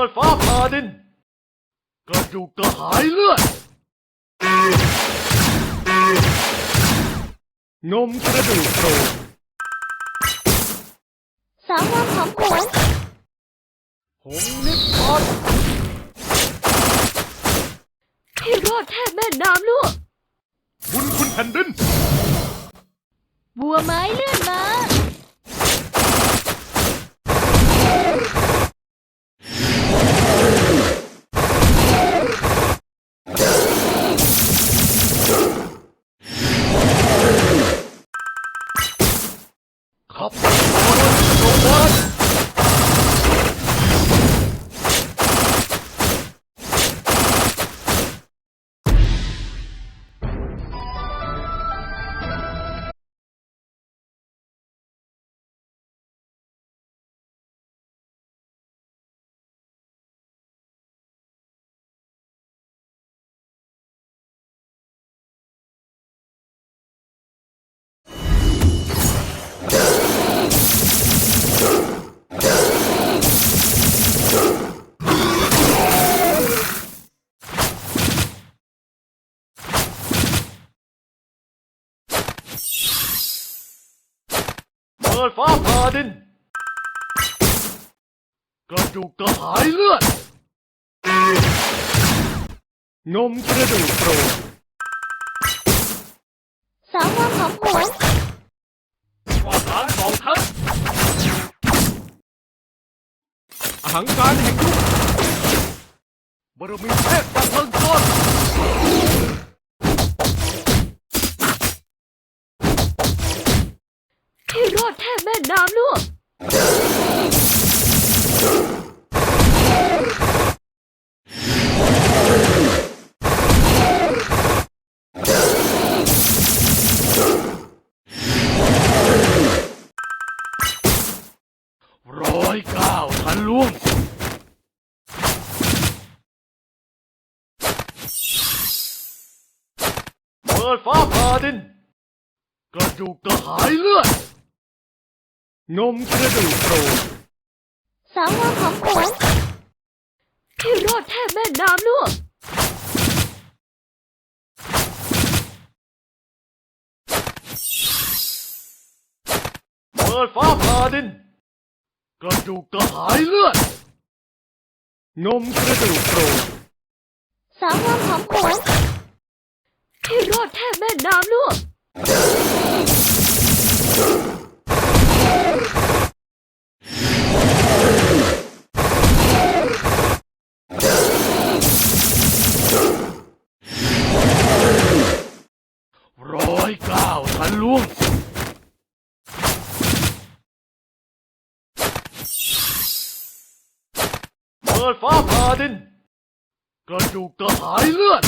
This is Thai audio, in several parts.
ปิดฟ้าผ่าดินกระดูกกระหายเลือด นมกระดูกโปรดสาวงามหอมหวนหงนิพพานพี่รอดแทบแม่น้ำลวกบุญคุณแผ่นดิน บัวไม้เลื่อนม เปิดฟ้าผ่าดิน กระดูกกระหายเลือด นมกระดูกโปรดสาวงามหอมหวนว่าฐานสองทัพอาหังการแห่งยุคบารมีเทพตะเพิงต้น รอดแทบแม่น้ำลวกร้อยเก้าทันล่วงเปิดฟ้าผ่าดินกระดูกกระหายเลือด นมกระดูกโปรดสาวงามหอมหวนพี่รอดแทบแม่น้ำลวกเปิดฟ้าผ่าดิน กระดูกกระหายเลือด นมกระดูกโปรดสาวงามหอมหวนพี่รอดแทบแม่น้ำลวก ร้อยเันล่วงเปิดฟ้าผ่าดิน กระดูกกระหายเลือด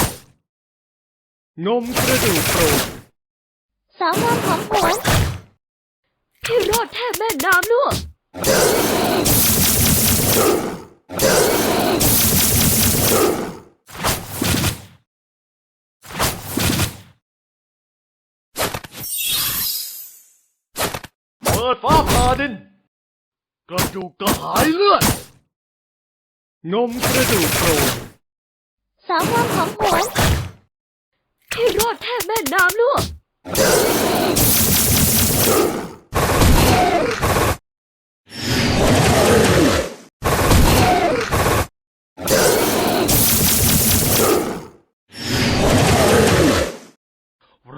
นมกระดูกโปรดสาวงามหอมหวนพี่รอดแทบแม่น้ำลวก เปิดฟ้าผ่าดิน กระดูกกระหายเลือด นมกระดูกโปรดสาวงามหอมหวนพี่รอดแทบแม่น้ำลวก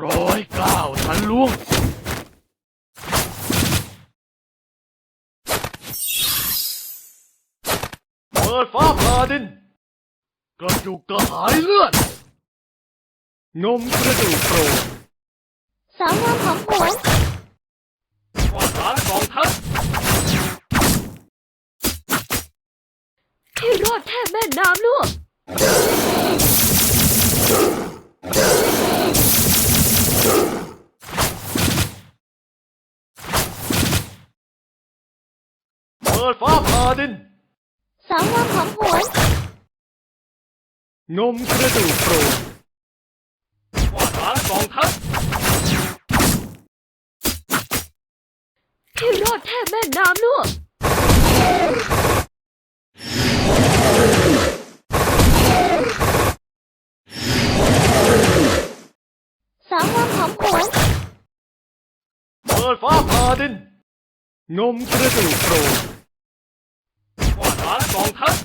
ร้อยเก้าทันล่วง ดฟ้าผ่าดิน กระดูกกระหายเลือด นมกระดูกโปรดสาวงามหอมหวนว่าฐานสองทัพพี่รอดแทบแม่น้ำลวกเปิดฟ้าผ่าดิน สองงามของหวนนมกระดูกโปร่งวาสาสองทัพที่รอดแทบแม่น้ำลูกสองงามองหวนเปิฟ้าผ่าดินนมกระดูกโปร ว่า